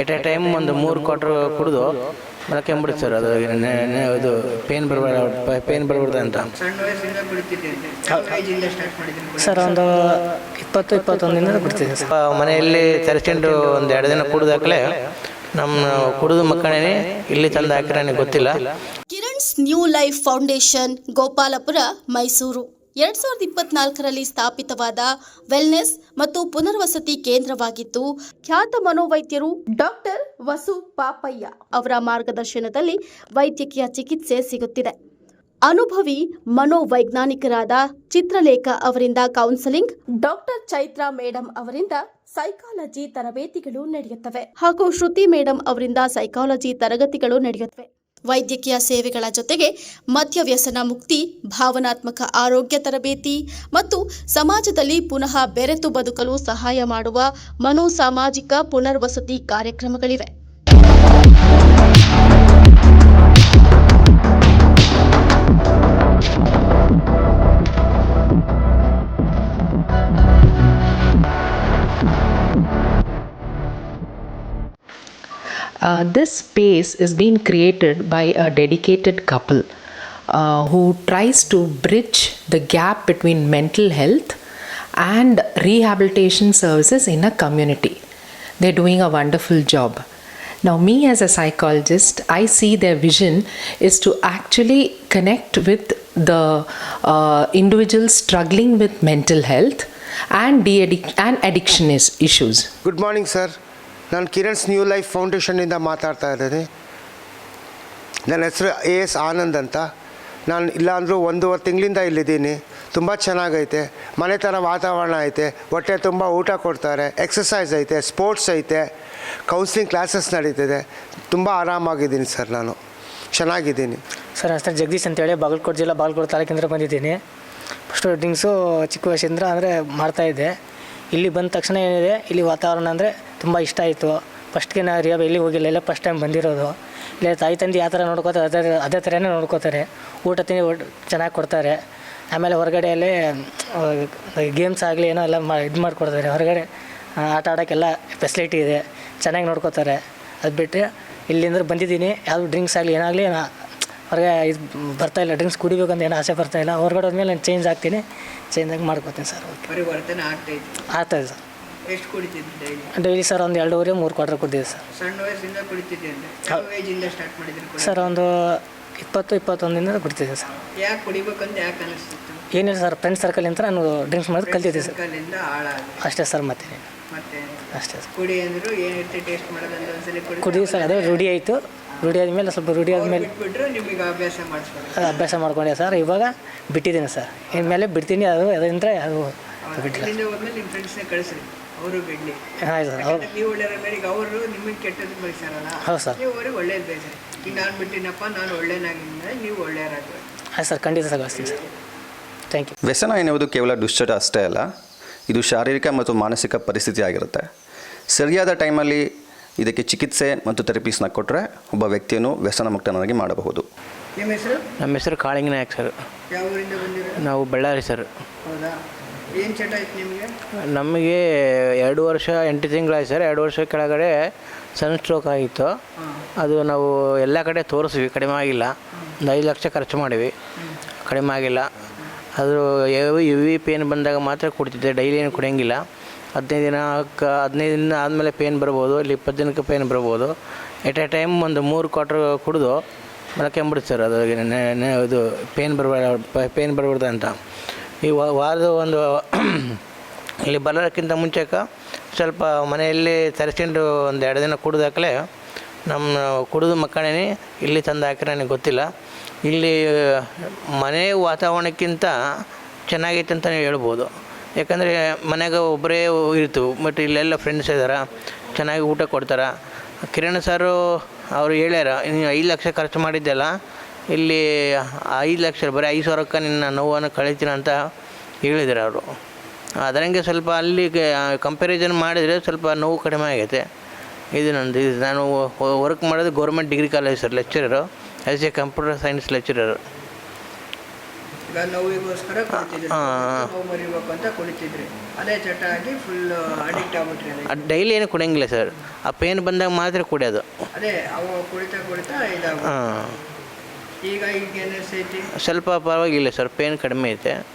At a time ಒಂದು ಮೂರು quarter ಕುಡಿದು ಮಲ್ಕೊಂಬಿಡುತ್ತೆ ಸರ್ ಅದು ಇದು ಪೇನ್ ಬರಬಾರ್ದು ಪೇನ್ ಬರಬಾರ್ದು ಅಂತ. ಸರ್ ಒಂದು ಇಪ್ಪತ್ತು ಇಪ್ಪತ್ತೊಂದಿನ ಬಿಡ್ತಿದ್ದೆ ಸರ್ ಮನೆಯಲ್ಲಿ ತರಿಸ್ಕೊಂಡು ಒಂದು ಎರಡು ದಿನ ಕುಡಿದಾಗ್ಲೇ ನಮ್ಮ ಕುಡಿದು ಮಕ್ಕಳೇ ಇಲ್ಲಿ ತಂದು ಹಾಕಿರೋ ಗೊತ್ತಿಲ್ಲ. Kiran's new life foundation Gopalapura Mysuru. ಎರಡ್ ಸಾವಿರದ ಇಪ್ಪತ್ನಾಲ್ಕರಲ್ಲಿ ಸ್ಥಾಪಿತವಾದ ವೆಲ್ನೆಸ್ ಮತ್ತು ಪುನರ್ವಸತಿ ಕೇಂದ್ರವಾಗಿದ್ದು, ಖ್ಯಾತ ಮನೋವೈದ್ಯರು ಡಾಕ್ಟರ್ ವಸು ಪಾಪಯ್ಯ ಅವರ ಮಾರ್ಗದರ್ಶನದಲ್ಲಿ ವೈದ್ಯಕೀಯ ಚಿಕಿತ್ಸೆ ಸಿಗುತ್ತಿದೆ. ಅನುಭವಿ ಮನೋವೈಜ್ಞಾನಿಕರಾದ ಚಿತ್ರಲೇಖ ಅವರಿಂದ ಕೌನ್ಸೆಲಿಂಗ್, ಡಾಕ್ಟರ್ ಚೈತ್ರಾ ಮೇಡಮ್ ಅವರಿಂದ ಸೈಕಾಲಜಿ ತರಬೇತಿಗಳು ನಡೆಯುತ್ತವೆ ಹಾಗೂ ಶ್ರುತಿ ಮೇಡಮ್ ಅವರಿಂದ ಸೈಕಾಲಜಿ ತರಗತಿಗಳು ನಡೆಯುತ್ತವೆ. ವೈದ್ಯಕೀಯ ಸೇವೆಗಳ ಜೊತೆಗೆ ಮದ್ಯವ್ಯಸನ ಮುಕ್ತಿ, ಭಾವನಾತ್ಮಕ ಆರೋಗ್ಯ ತರಬೇತಿ ಮತ್ತು ಸಮಾಜದಲ್ಲಿ ಪುನಃ ಬೆರೆತು ಬದುಕಲು ಸಹಾಯ ಮಾಡುವ ಮನೋಸಾಮಾಜಿಕ ಪುನರ್ವಸತಿ ಕಾರ್ಯಕ್ರಮಗಳಿವೆ. Uh, this space is being created by a dedicated couple uh, who tries to bridge the gap between mental health and rehabilitation services in a community. They're doing a wonderful job. Now, me as a psychologist, I see their vision is to actually connect with the uh, individuals struggling with mental health and, de- and addiction is- issues. Good morning, sir. ನಾನು Kiran's new life ಫೌಂಡೇಶನ್ನಿಂದ ಮಾತಾಡ್ತಾ ಇದ್ದೀನಿ. ನನ್ನ ಹೆಸರು A S Anand ಅಂತ. ನಾನು ಇಲ್ಲಾಂದರೂ ಒಂದೂವರೆ ತಿಂಗಳಿಂದ ಇಲ್ಲಿದ್ದೀನಿ. ತುಂಬ ಚೆನ್ನಾಗೈತೆ. ಮನೆ ಥರ ವಾತಾವರಣ ಐತೆ. ಹೊಟ್ಟೆ ತುಂಬ ಊಟ ಕೊಡ್ತಾರೆ. ಎಕ್ಸಸೈಸ್ ಐತೆ ಸ್ಪೋರ್ಟ್ಸ್ ಐತೆ. ಕೌನ್ಸಿಲಿಂಗ್ ಕ್ಲಾಸಸ್ ನಡೀತಿದೆ. ತುಂಬ ಆರಾಮಾಗಿದ್ದೀನಿ ಸರ್ ನಾನು. ಚೆನ್ನಾಗಿದ್ದೀನಿ. ಸರ್ ಹೆಸರು ಜಗದೀಶ್ ಅಂತೇಳಿ ಬಾಗಲಕೋಟೆ ಜಿಲ್ಲಾ ಬಾಗಲಕೋಟೆ ತಾಲೂಕಿಂದ ಬಂದಿದ್ದೀನಿ. ಫಸ್ಟ್ ಡ್ರಿಂಕ್ಸು ಚಿಕ್ಕ ವಯಸ್ಸಿಂದ ಅಂದರೆ ಮಾಡ್ತಾಯಿದ್ದೆ ಇಲ್ಲಿ ಬಂದ ತಕ್ಷಣ ಏನಿದೆ, ಇಲ್ಲಿ ವಾತಾವರಣ ಅಂದರೆ ತುಂಬ ಇಷ್ಟ ಆಯಿತು. ಫಸ್ಟ್ಗೆ ನಾ ರಿಯಾಬ್ ಎಲ್ಲಿ ಹೋಗಿಲ್ಲ ಎಲ್ಲ ಫಸ್ಟ್ ಟೈಮ್ ಬಂದಿರೋದು. ಇಲ್ಲೇ ತಾಯಿ ತಂದೆ ಯಾವ ಥರ ನೋಡ್ಕೋತಾರೆ ಅದೇ ಅದೇ ಥರನೇ ನೋಡ್ಕೋತಾರೆ. ಊಟ ತಿಂಡಿ ಚೆನ್ನಾಗಿ ಕೊಡ್ತಾರೆ. ಆಮೇಲೆ ಹೊರಗಡೆಯಲ್ಲಿ ಗೇಮ್ಸ್ ಆಗಲಿ ಏನೋ ಎಲ್ಲ ಮಾ ಇದು ಮಾಡಿಕೊಡ್ತಾರೆ. ಹೊರಗಡೆ ಆಟ ಆಡೋಕ್ಕೆಲ್ಲ ಫೆಸಿಲಿಟಿ ಇದೆ. ಚೆನ್ನಾಗಿ ನೋಡ್ಕೋತಾರೆ. ಅದು ಬಿಟ್ಟರೆ ಇಲ್ಲಿಂದ ಬಂದಿದ್ದೀನಿ. ಯಾವುದು ಡ್ರಿಂಕ್ಸ್ ಆಗಲಿ ಏನಾಗಲಿ ಹೊರಗೆ ಇದು ಬರ್ತಾ ಇಲ್ಲ. ಡ್ರಿಂಕ್ಸ್ ಕುಡಿಬೇಕಂತ ಏನೋ ಆಸೆ ಬರ್ತಾ ಇಲ್ಲ. ಹೊರಗಡೆ ಹೋದ್ಮೇಲೆ ನಾನು ಚೇಂಜ್ ಆಗ್ತೀನಿ. ಚೇಂಜ್ ಆಗಿ ಮಾಡ್ಕೋತೀನಿ ಸರ್. ಓಕೆ ಆಗ್ತಾಯಿದೆ ಸರ್. ಎಷ್ಟು ಕುಡಿತಿದ್ದೆ ಡೈಲಿ? ಡೈಲಿ ಸರ್ ಒಂದು ಎರಡೂವರೆ ಮೂರು ಕ್ವಾರ್ಟರ್ ಕುದ್ದಿದೆ ಸರ್. ಸಣ್ಣ ವಯಸ್ಸಿಂದ ಕುಡಿತಿದ್ದೆ ಸ್ಟಾರ್ಟ್ ಸರ್ ಒಂದು ಇಪ್ಪತ್ತು ಇಪ್ಪತ್ತೊಂದಿಂದ ಕುಡಿತಿದ್ದೆ ಸರ್. ಯಾಕೆ ಕುಡಿಬೇಕಂತ ಯಾಕೆ ಅನಿಸ್ತಿತ್ತು? ಏನಿಲ್ಲ ಸರ್ ಫ್ರೆಂಡ್ ಸರ್ಕಲಿಂದ ನಾನು ಡ್ರಿಂಕ್ಸ್ ಮಾಡೋದು ಕಲ್ತಿದ್ದೆ ಸರ್. ಸರ್ಕಲಿಂದ ಅಷ್ಟೇ ಸರ್ ಮತ್ತೆ ಮತ್ತೆ ಅಷ್ಟೇ ಸರ್. ಕುಡಿ ಅಂದ್ರು ಏನಿರುತ್ತೆ ಟೇಸ್ಟ್ ಮಾಡೋದಂತ ಒಂದ್ಸಲಿ ಕುಡಿ ಕುಡಿ ಸರ್ ಅದೇ ರೂಢಿ ಆಯಿತು. ರೂಢಿ ಆದಮೇಲೆ ಸ್ವಲ್ಪ ರೂಢಿ ಆದಮೇಲೆ ಬಿಟ್ಬಿಟ್ರೆ ನಿಮಗೆ ಅಭ್ಯಾಸ ಮಾಡಿಸ್ಬೇಕು ಅದು ಅಭ್ಯಾಸ ಮಾಡ್ಕೊಂಡೆ ಸರ್. ಇವಾಗ ಬಿಟ್ಟಿದ್ದೀನಿ ಸರ್. ಇನ್ಮೇಲೆ ಬಿಡ್ತೀನಿ ಅದು ಅದರಿಂದ ಅದು ಬಿಟ್ಟಿಲ್ಲ ಇಲ್ಲಿಂದ ಹೋದ್ಮೇಲೆ ನಿಮ್ಮ ಫ್ರೆಂಡ್ಸ್ನ ಕಳಿಸ್ರಿ. ಅವರು ಬಿಡಲಿ ಆಯ್ತು ಸರ್. ಹೌದು. ನೀವು ಒಳ್ಳೆಯವ್ರ ಮೇಲೆ ಈಗ ಅವರು ನಿಮಗೆ ಕೆಟ್ಟದ್ದು ಬಯಸಾರಲ್ಲ ಹೌದು ಸರ್. ನೀವು ಅವ್ರಿಗೆ ಒಳ್ಳೇದು ಬಯಸ್ರಿ ಈಗ ನಾನು ಬಿಟ್ಟಿನಪ್ಪ ನಾನು ಒಳ್ಳೆಯನಾಗಿದ್ದ ನೀವು ಒಳ್ಳೆಯರಾಗಬೇಕು ಆಯ್ತು ಸರ್ ಖಂಡಿತ ಸರ್ ಕಳಿಸ್ತೀನಿ ಸರ್. Thank you. ವ್ಯಸನ ಎನ್ನುವುದು ಕೇವಲ ದುಶ್ಚಟ ಅಷ್ಟೇ ಅಲ್ಲ ಇದು ಶಾರೀರಿಕ ಮತ್ತು ಮಾನಸಿಕ ಪರಿಸ್ಥಿತಿ ಆಗಿರುತ್ತೆ. ಸರಿಯಾದ ಟೈಮಲ್ಲಿ ಇದಕ್ಕೆ ಚಿಕಿತ್ಸೆ ಮತ್ತು ಥೆರಪೀಸ್ನ ಕೊಟ್ಟರೆ ಒಬ್ಬ ವ್ಯಕ್ತಿಯನ್ನು ವ್ಯಸನ ಮುಕ್ತನಾಗಿ ಮಾಡಬಹುದು. ನಿಮ್ಮ ಹೆಸರು? ನಮ್ಮ ಹೆಸರು ಕಾಳಿಂಗ ನಾಯಕ್ ಸರ್. ಯಾವ ಊರಿಂದ ಬಂದಿರೋ ನಾವು ಬಳ್ಳಾರಿ ಸರ್. ಹೌದಾ? ಏನು ಚಟ ನಿಮಗೆ? ನಮಗೆ ಎರಡು ವರ್ಷ ಎಂಟು ತಿಂಗಳಾಯ್ತು ಸರ್. ಎರಡು ವರ್ಷ ಕೆಳಗಡೆ ಸನ್ ಸ್ಟ್ರೋಕ್ ಆಗಿತ್ತು. ಅದು ನಾವು ಎಲ್ಲ ಕಡೆ ತೋರಿಸ್ವಿ ಕಡಿಮೆ ಆಗಿಲ್ಲ. ಒಂದು ಐದು ಲಕ್ಷ ಖರ್ಚು ಮಾಡಿವಿ ಕಡಿಮೆ ಆಗಿಲ್ಲ. ಅದು ಯು ವಿ ಪೇನ್ ಬಂದಾಗ ಮಾತ್ರ ಕೊಡ್ತಿದ್ದೆ. ಡೈಲಿ ಏನು ಕುಡಿಯೋಂಗಿಲ್ಲ ಹದಿನೈದು ದಿನಕ್ಕೆ ಹದಿನೈದು ದಿನ ಆದಮೇಲೆ ಪೇನ್ ಬರ್ಬೋದು. ಇಲ್ಲಿ ಇಪ್ಪತ್ತು ದಿನಕ್ಕೆ ಪೇನ್ ಬರ್ಬೋದು. ಎಟ್ ಎ ಟೈಮ್ ಒಂದು ಮೂರು ಕ್ವಾಟ್ರ್ ಕುಡಿದು ಮಲಕೆಂಬಿಡ್ತಾರೆ ಸರ್. ಅದು ಇದು ಪೇನ್ ಬರ್ಬಾರ್ದು ಪೇನ್ ಬರಬಾರ್ದು ಅಂತ. ಈ ವಾರದ ಒಂದು, ಇಲ್ಲಿ ಬರೋಕ್ಕಿಂತ ಮುಂಚೆಕ ಸ್ವಲ್ಪ ಮನೆಯಲ್ಲಿ ತರಿಸ್ಕೊಂಡು ಒಂದು ಎರಡು ದಿನ ಕುಡಿದಾಕಲೇ ನಮ್ಮ ಕುಡಿದು ಮಕ್ಕಳೇ ಇಲ್ಲಿ ತಂದು ಹಾಕಿದ್ರೆ ನನಗೆ ಗೊತ್ತಿಲ್ಲ. ಇಲ್ಲಿ ಮನೆ ವಾತಾವರಣಕ್ಕಿಂತ ಚೆನ್ನಾಗೈತೆ ಅಂತಲೇ ಹೇಳ್ಬೋದು. ಯಾಕಂದರೆ ಮನೆಗೆ ಒಬ್ಬರೇ ಇರ್ತು ಬಟ್ ಇಲ್ಲೆಲ್ಲ ಫ್ರೆಂಡ್ಸ್ ಇದ್ದಾರೆ ಚೆನ್ನಾಗಿ ಊಟ ಕೊಡ್ತಾರೆ. ಕಿರಣ್ ಸಾರು ಅವರು ಹೇಳ್ಯಾರ, ಇನ್ನು ಐದು ಲಕ್ಷ ಖರ್ಚು ಮಾಡಿದ್ದೆಲ್ಲ ಇಲ್ಲಿ ಐದು ಲಕ್ಷ ಬರೀ ಐದು ಸಾವಿರಕ್ಕೆ ನಿನ್ನ ನೋವನ್ನು ಕಳಿತೀನಿ ಅಂತ ಹೇಳಿದ್ರು ಅವರು. ಅದರಂಗೆ ಸ್ವಲ್ಪ ಅಲ್ಲಿಗೆ ಕಂಪ್ಯಾರಿಸನ್ ಮಾಡಿದರೆ ಸ್ವಲ್ಪ ನೋವು ಕಡಿಮೆ ಆಗೈತೆ. ಇದು ನಂದು ಇದು ನಾನು ವರ್ಕ್ ಮಾಡೋದು government degree college sir lecturer as a computer science lecturer daily ಏನು ಕುಡಿಯಂಗಿಲ್ಲ ಸರ್ ಆ ಪೇನ್ ಬಂದಾಗ ಮಾತ್ರ ಕುಡಿಯೋದು. ಹಾಂ. ಈಗ ಈಗ ಏನೈತಿ ಸ್ವಲ್ಪ ಪರವಾಗಿಲ್ಲ ಸರ್ ಪೇನ್ ಕಡಿಮೆ ಐತೆ.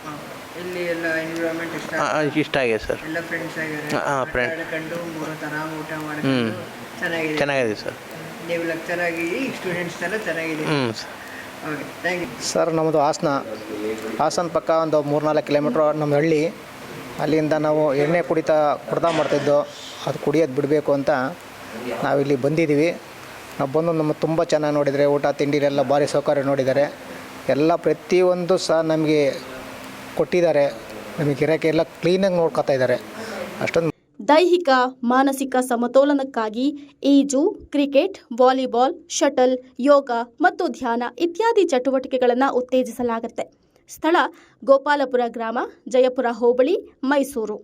ಇಲ್ಲಿ ಎಲ್ಲ ಎನ್ವಿರಾನ್ಮೆಂಟ್ ಇಷ್ಟ ಆಗಿದೆ ಸರ್. ಎಲ್ಲ ಫ್ರೆಂಡ್ಸ್ ಆಗಿದ್ದಾರೆ. ಆ, ಆ, friend. ಆಟಾಡ್ಕೊಂಡು ಮೂರು ಥರ ಊಟ ಮಾಡ್ಕೊಂಡು ಚೆನ್ನಾಗಿದೆ. ಚೆನ್ನಾಗಿದೆ ಸರ್. ನೀವು ಲೆಕ್ಚರ್ ಆಗಿ ಸ್ಟೂಡೆಂಟ್ಸ್ ಎಲ್ಲ ಚೆನ್ನಾಗಿದೆ. ಹ್ಞೂ ಓಕೆ ಥ್ಯಾಂಕ್ ಯು ಸರ್ ನಮ್ಮದು ಹಾಸನ. ಹಾಸನ ಪಕ್ಕ ಒಂದು ಮೂರ್ನಾಲ್ಕು ಕಿಲೋಮೀಟ್ರ್ ನಮ್ಮ ಹಳ್ಳಿ. ಅಲ್ಲಿಂದ ನಾವು ಎಣ್ಣೆ ಕುಡಿತಾ ಕುಡ್ತಾ ಮಾಡ್ತಿದ್ದು. ಅದು ಕುಡಿಯೋದು ಬಿಡಬೇಕು ಅಂತ ನಾವಿಲ್ಲಿ ಬಂದಿದ್ದೀವಿ. ನಾವು ಬಂದು ನಮ್ಮ ತುಂಬ ಚೆನ್ನಾಗಿ ನೋಡಿದರೆ, ಊಟ ತಿಂಡಿರೆಲ್ಲ ಭಾರಿ ಸೌಕರ್ಯ ನೋಡಿದ್ದಾರೆ. ಎಲ್ಲ ಪ್ರತಿಯೊಂದು ಸಹ ನಮಗೆ ಕೊಟ್ಟಿದ್ದಾರೆ. ನಮಗೆ ಗಿರಾಕಿ ಎಲ್ಲ ಕ್ಲೀನಾಗಿ ನೋಡ್ಕೊತಾ ಇದ್ದಾರೆ. ಅಷ್ಟೊಂದು ದೈಹಿಕ, ಮಾನಸಿಕ ಸಮತೋಲನಕ್ಕಾಗಿ ಈಜು, ಕ್ರಿಕೆಟ್, ವಾಲಿಬಾಲ್ ಶಟಲ್ ಯೋಗ ಮತ್ತು ಧ್ಯಾನ ಇತ್ಯಾದಿ ಚಟುವಟಿಕೆಗಳನ್ನು ಉತ್ತೇಜಿಸಲಾಗುತ್ತೆ. ಸ್ಥಳ ಗೋಪಾಲಪುರ ಗ್ರಾಮ, ಜಯಪುರ ಹೋಬಳಿ, ಮೈಸೂರು.